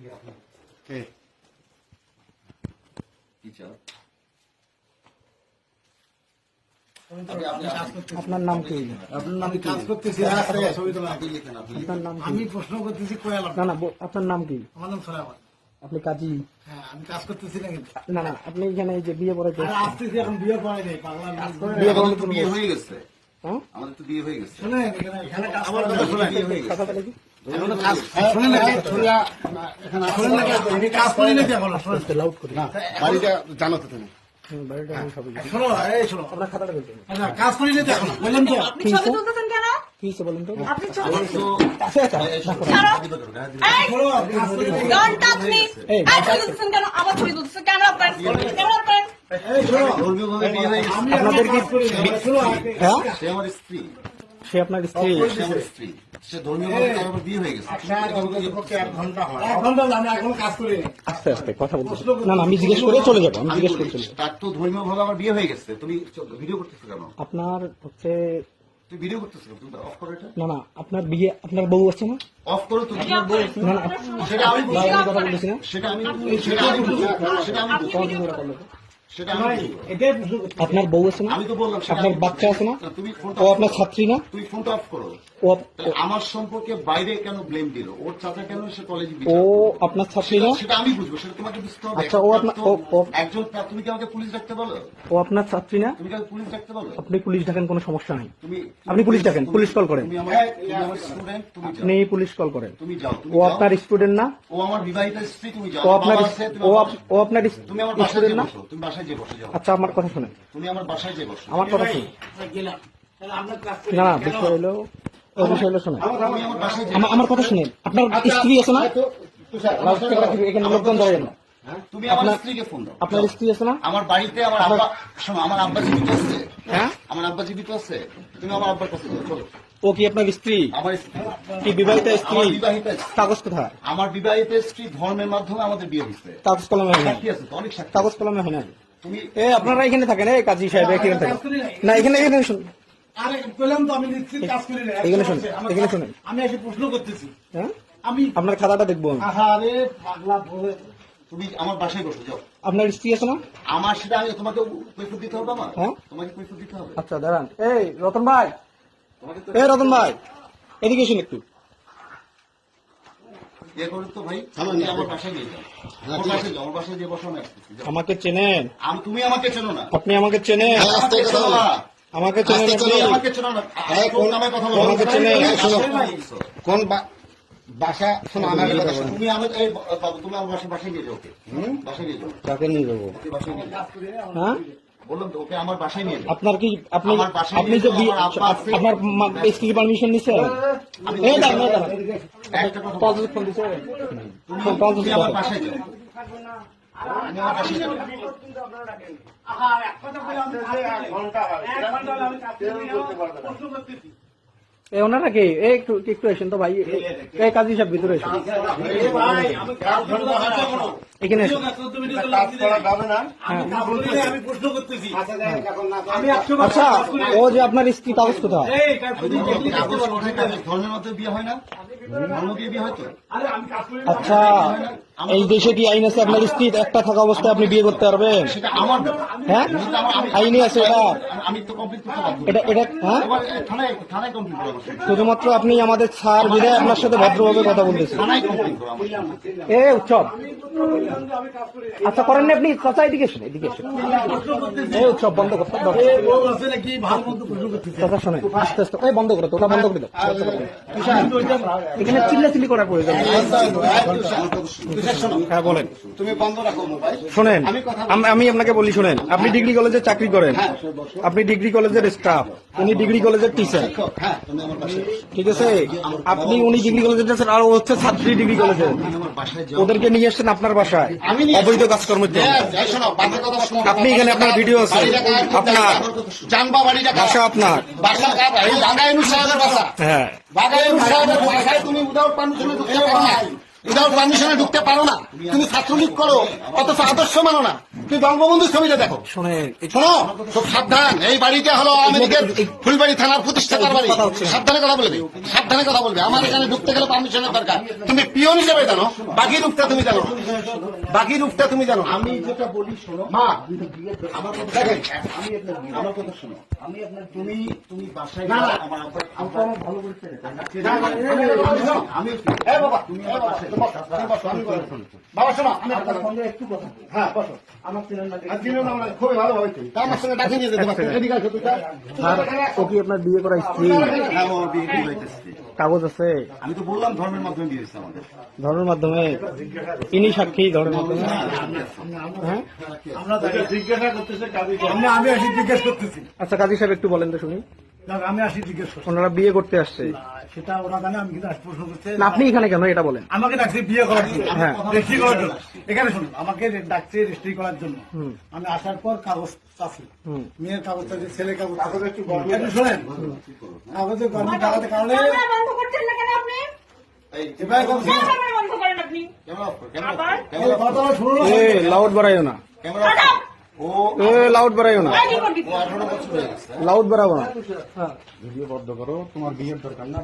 কে? আপনার নাম কি? আপনার নাম কি। আপনার নাম আমি প্রশ্ন করতেছি না না আপনার নাম কি? আমার নাম সোলাইমান আপনি কাজী? হ্যাঁ আমি কাজ করতেছি না না না আপনি এখানে এই যে বিয়ে পড়ে আসতেছি এখন বিয়ে পড়াই নেই পাগলা বিয়ে তো বিয়ে হয়ে গেছে। হ্যাঁ আমাদের তো বিয়ে হয়ে গেছে। শুনেন এখানে এখানে কাজ আমার কথা শুনেন। বিয়ে হয়ে গেছে। কথাটা দেখি এখনও কাজ শুনেন নাকি? এখানে শুনেন নাকি? আমি কাজ করি নাকি? এখনও শুনেন। লাউড করি। না বাড়িটা জানো তো তুমি। আচ্ছা কাজ করি নাকি এখনও? বললাম তো। কি হয়েছে বলুন তো? হয়ে আপনাদের কি- হ্যাঁ? আমার স্ত্রী। সে আপনার স্ত্রী। সে আমার সে বিয়ে হয়ে গেছে। না। আস্তে আস্তে কথা বলতে না না আমি জিজ্ঞেস করে চলে যাব আমি জিজ্ঞেস করে চলে যাব। তার তো ধর্মীয়ভাবে আমার বিয়ে হয়ে গেছে। তুমি ভিডিও করতেছো কেন? আপনার হচ্ছে তুই ভিডিও করতেছো তুমি অফ করো এটা। না না আপনার বিয়ে আপনার বউ আছে না? অফ করো তুমি। তোমার বউ না না? সেটা আমি কথা বলতেছি না? সেটা আমি সেটা আমি সেটা আমি আপনার বউ আছে না? আমি তো বললাম আপনার বাচ্চা আছে না? তুমি ও আপনার ছাত্রী না? তুই ফোনটা অফ করো। আমার সম্পর্কে বাইরে কেন ব্লেম দিল? ওর চাচা কেন সে কলেজে ও আপনার ছাত্রী না? সেটা আমি বুঝব সেটা তোমাকে বুঝতে হবে। আচ্ছা, ও আপনার- ও- ও- একজন তুমি কি আমাকে পুলিশ ডাকতে বলো? ও আপনার ছাত্রী না? তুমি কি পুলিশ ডাকতে বলো? আপনি পুলিশ ডাকেন কোনো সমস্যা নেই। তুমি আপনি পুলিশ ডাকেন, পুলিশ কল করেন। তুমি আমার তুমি আমার স্টুডেন্ট তুমি যাও। আপনি পুলিশ কল করেন। তুমি যাও ও আপনার স্টুডেন্ট না? ও আমার বিবাহিত স্ত্রী তুমি যাও। ও আপনার তুমি ও আপনার তুমি আমার বাসায় স্টুডেন্ট না? বসো তুমি বাসায় যে বসে যাও। আচ্ছা আমার কথা শুনেন। তুমি আমার বাসায় যে বসো। আমার কথা শুনুন। গেলাম। তাহলে আমরা না না। বিষয় হলো বিষয় হলো শোনেন। কথা শুনেন। আপনার স্ত্রী আছে না? আমার এখানে লোকজন ধরেন না। তুমি আমার আপনার- স্ত্রীকে ফোন দাও। আপনার স্ত্রী আছে না? আমার বাড়িতে আমার আব্বা শোনো আমার আব্বা জীবিত আছে। হ্যাঁ? আমার আব্বা জীবিত আছে। তুমি আমার আব্বার কাছে চলো। ও কি আপনার স্ত্রী? আমার স্ত্রী। কি বিবাহিত স্ত্রী? বিবাহিত কাগজ কোথায়? আমার বিবাহিত স্ত্রী ধর্মের মাধ্যমে আমাদের বিয়ে হয়েছে। কাগজ কলমে হয় না আছে অনেক কাগজ কলমে হয় না এ আপনারা এখানে থাকেন এই কাজী সাহেব এখানে থাকেন। না। এখানে এখানে শুনুন। আরে বললাম তো আমি নিশ্চিত কাজ করি না। এখানে শোনেন, আমার এখানে শোনেন। আমি এসে প্রশ্ন করতেছি। হ্যাঁ? আমি আপনার খাতাটা দেখব। আহারে পাগলা বলে তুমি আমার বাসায় বসো যাও। আপনার স্ত্রী আছে না? আমার সেটা আমি তোমাকে কৈফত দিতে হবে আমার? হ্যাঁ? তোমাকে কৈফত দিতে হবে। আচ্ছা দাঁড়ান। এই রতন ভাই। তোমাকে এই রতন ভাই। এদিকে এসুন একটু। করো তো ভাই তুমি আমার বাসায় নিয়ে যাও। আমার বাসায় যাও আমার বাসায় যে বসো আমি আসতেছি আমাকে চেনেন? আম- তুমি আমাকে চেনো না। আপনি আমাকে চেনেন? না। আমাকে চেনেন আপনি? আমাকে চেনো না। হ্যাঁ, কোন নামে কথা বলো? আমাকে চেনে, শোনো। কোন বাসা শোনো আমার কথা শোনো তুমি আমার এই বাবু তুমি আমার বাসায় বাসায় নিয়ে যাও ওকে। বাসায় নিয়ে যাও। কাকে নিয়ে যাব? হ্যাঁ? বললাম তো ওকে আমার বাসায় নিয়ে আপনার কি আপনি আপনি যে। আপনার পারমিশন নিছেন এই দাঁড়ান এই দাঁড়ান। একটা কথা ফোন দিছে। তুমি আমার বাসায় যাও। ওনারা কি? একটু একটু এসেন তো ভাই। এই কাজী সাহেব ভিতরে এসেন এখানে বার আচ্ছা না। ও যে আপনার স্ত্রী কাগজ কোথায়? হয় হয়। আচ্ছা এই দেশে কি আইন আছে? আপনার স্ত্রী একটা থাকা অবস্থায় আপনি বিয়ে করতে পারবেন? সেটা আমার ব্যাপার। হ্যাঁ? আইনে আছে এটা। আমি তো কমপ্লিট করতে পারব এটা এটা হ্যাঁ। শুধুমাত্র আপনি আমাদের ছাড় বিদায় আপনার সাথে ভদ্রভাবে কথা বলতেছেন। এ উৎসব। আচ্ছা করেন না আপনি চাচা এদিকে শুনে এদিকে এসেন এই উৎসব বন্ধ করতে চাচা শোনেন আস্তে আস্তে এই বন্ধ করে ওটা বন্ধ করে দাও। কিন্তু ওইটা এখানে করার প্রয়োজন হ্যাঁ বলেন। তুমি বন্ধ রাখো শোনেন আমি আমি আপনাকে বলি শোনেন আপনি ডিগ্রি কলেজে চাকরি করেন। আপনি ডিগ্রি কলেজের স্টাফ উনি ডিগ্রি কলেজের টিচার হ্যাঁ তুমি আমার বাসায় ঠিক আছে? আপনি উনি ডিগ্রি কলেজের টিচার আর ও হচ্ছে ছাত্রী ডিগ্রি কলেজে। তুমি আমার বাসায় যাও। ওদেরকে নিয়ে এসছেন আপনার বাসায় আমি নিয়ে অবৈধ কাজকর্মের জন্য। বাজে আপনি এখানে আপনার ভিডিও আছে। আপনার আপনার। হ্যাঁ। উইদাউট পারমিশনে ঢুকতে পারো না। তুমি ছাত্রলীগ করো অথচ আদর্শ মানো না। তুমি বঙ্গবন্ধুর ছবিটা দেখো। শোনো খুব সাবধান। এই বাড়িটা হলো লীগের ফুলবাড়ি থানার প্রতিষ্ঠাতার বাড়ি। সাবধানে কথা বলবে। সাবধানে কথা বলবে। আমার এখানে ঢুকতে গেলে পারমিশনের দরকার। তুমি পিওন হিসেবে জানো বাকি রূপটা তুমি জানো। বাকি রূপটা তুমি জানো। আমি যেটা বলি শোনো। মা। আমার কথা দেখেন। আমি আপনার আমার কথা শোনো। আমি আপনার তুমি তুমি বাসায় না। আমার ভালো করে আমি- আমি- আমি এ বাবা তুমি আমার বাসায় বাবা শোনো আমি একটু কথা হ্যাঁ বসো। আমার চেনার লাগে আর না খুবই ভালো হয়েছে। তা আমার সঙ্গে ডাকে নিয়ে যেতে পারছ এদিকে আসো তুই ও কি আপনার বিয়ে করা স্ত্রী? হ্যাঁ, ও বিয়ে বিয়ে কাগজ আছে? আমি তো বললাম ধর্মের মাধ্যমে বিয়ে হয়েছে আমাদের। ধর্মের মাধ্যমে? ইনি সাক্ষী ধর্মের মাধ্যমে? হ্যাঁ? আমরা জিজ্ঞাসা করতেছে কাজী আমি আমি আসি জিজ্ঞেস করতেছি। আচ্ছা কাজী সাহেব একটু বলেন তো শুনি। আমি আসি জিজ্ঞেস করছি ওনারা বিয়ে করতে আসছে। সেটা ওরা জানে আমি কিন্তু আজ প্রশ্ন করতে আপনি এখানে কেন এটা বলেন? আমাকে ডাকছে বিয়ে করার জন্য। হ্যাঁ। রেজিস্ট্রি করার জন্য। এখানে শুনুন আমাকে ডাকছে রেজিস্ট্রি করার জন্য। আমি আসার পর কাগজ হুম। মেয়ের কাগজ চাচ্ছি ছেলে কাগজ। কাগজ একটু শোনেন। কাগজে গরমি লাগাতে কারণে লাউড বাড়াইও না। লাউড বাড়াইও না। হয়ে লাউড বাড়াবো না। ভিডিও বন্ধ করো তোমার বিয়ের দরকার না।